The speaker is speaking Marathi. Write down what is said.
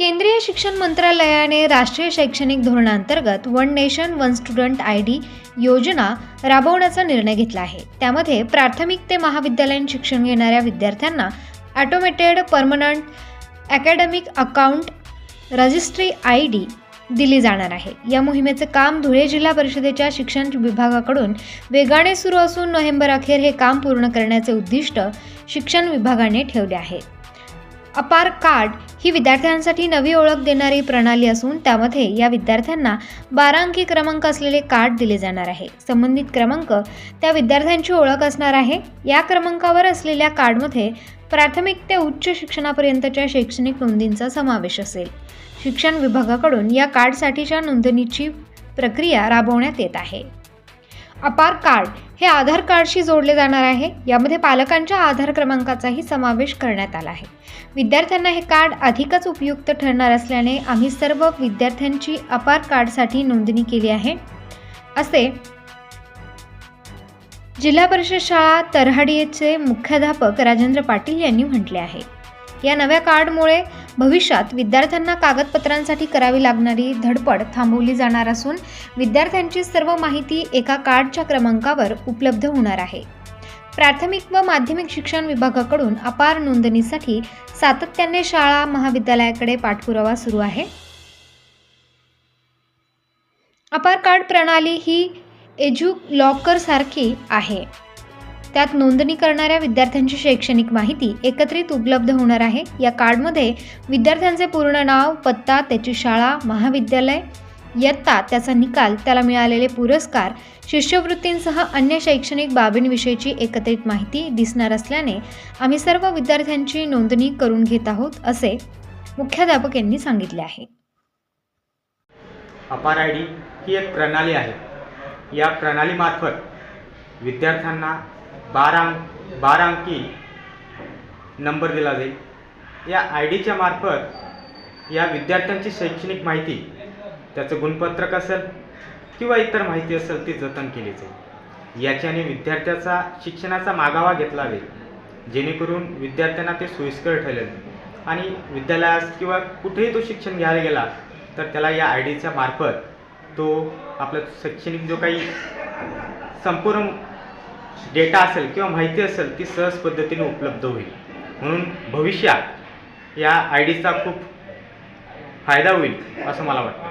केंद्रीय शिक्षण मंत्रालयाने राष्ट्रीय शैक्षणिक धोरणांतर्गत one nation one student I D योजना राबवण्याचा निर्णय घेतला आहे. त्यामध्ये प्राथमिक ते महाविद्यालयीन शिक्षण घेणाऱ्या विद्यार्थ्यांना automated permanent academic account registry I D दिली जाणार आहे. या मोहिमेचं काम धुळे जिल्हा परिषदेच्या शिक्षण विभागाकडून वेगाने सुरू असून नोव्हेंबर अखेर हे काम पूर्ण करण्याचे उद्दिष्ट शिक्षण विभागाने ठेवले आहे. अपार कार्ड ही विद्यार्थ्यांसाठी नवी ओळख देणारी प्रणाली असून त्यामध्ये या विद्यार्थ्यांना बारा अंकी क्रमांक असलेले कार्ड दिले जाणार आहे. संबंधित क्रमांक त्या विद्यार्थ्यांची ओळख असणार आहे. या क्रमांकावर असलेल्या कार्डमध्ये प्राथमिक ते उच्च शिक्षणापर्यंतच्या शैक्षणिक नोंदींचा समावेश असेल. शिक्षण विभागाकडून या कार्डसाठीच्या नोंदणीची प्रक्रिया राबवण्यात येत आहे. अपार कार्ड हे आधार कार्डशी जोडले जाणार आहे. यामध्ये पालकांच्या आधार क्रमांकाचाही समावेश करण्यात आला आहे. विद्यार्थ्यांना हे कार्ड अधिकच उपयुक्त ठरणार असल्याने आम्ही सर्व विद्यार्थ्यांची अपार कार्डसाठी नोंदणी केली आहे. असे जिल्हा परिषद शाळा तरहाडीचे मुख्याध्यापक राजेंद्र पाटील यांनी म्हटले आहे. या नव्या कार्डमुळे भविष्यात विद्यार्थ्यांना कागदपत्रांसाठी करावी लागणारी धडपड थांबवली जाणार असून विद्यार्थ्यांची सर्व माहिती एका कार्डच्या क्रमांकावर उपलब्ध होणार आहे. प्राथमिक व माध्यमिक शिक्षण विभागाकडून अपार नोंदणीसाठी सातत्याने शाळा महाविद्यालयाकडे पाठपुरावा सुरू आहे. अपार कार्ड प्रणाली ही एज्यू लॉकरसारखी आहे. त्यात नोंदणी करणाऱ्या विद्यार्थ्यांची शैक्षणिक माहिती एकत्रित उपलब्ध होणार आहे. या कार्डमध्ये विद्यार्थ्यांचे पूर्ण नाव पत्ता त्याची शाळा महाविद्यालय इयत्ता त्याचा निकाल त्याला मिळालेले पुरस्कार शिष्यवृत्तींसह अन्य शैक्षणिक बाबींविषयीची एकत्रित माहिती दिसणार असल्याने आम्ही सर्व विद्यार्थ्यांची नोंदणी करून घेत आहोत असे मुख्याध्यापक यांनी सांगितले आहे. अपार आय डी ही एक प्रणाली आहे. या प्रणालीमार्फत विद्यार्थ्यांना बारा बारा अंकी नंबर दिला जाईल. या आय डीच्या मार्फत या विद्यार्थ्यांची शैक्षणिक माहिती त्याचं गुणपत्रक असेल किंवा इतर माहिती असेल ती जतन केली जाईल. याच्याने विद्यार्थ्याचा शिक्षणाचा मागावा घेतला जाईल. जेणेकरून विद्यार्थ्यांना ते सोयीस्कर ठरेल. आणि विद्यालयास किंवा कुठेही तो शिक्षण घ्यायला गेला तर त्याला या आय डीच्या मार्फत तो आपला शैक्षणिक जो काही संपूर्ण डेटा असेल किंवा माहिती असेल ती सहज पद्धतीने उपलब्ध होईल. म्हणून भविष्यात या आय डीचा खूप फायदा होईल असं मला वाटतं.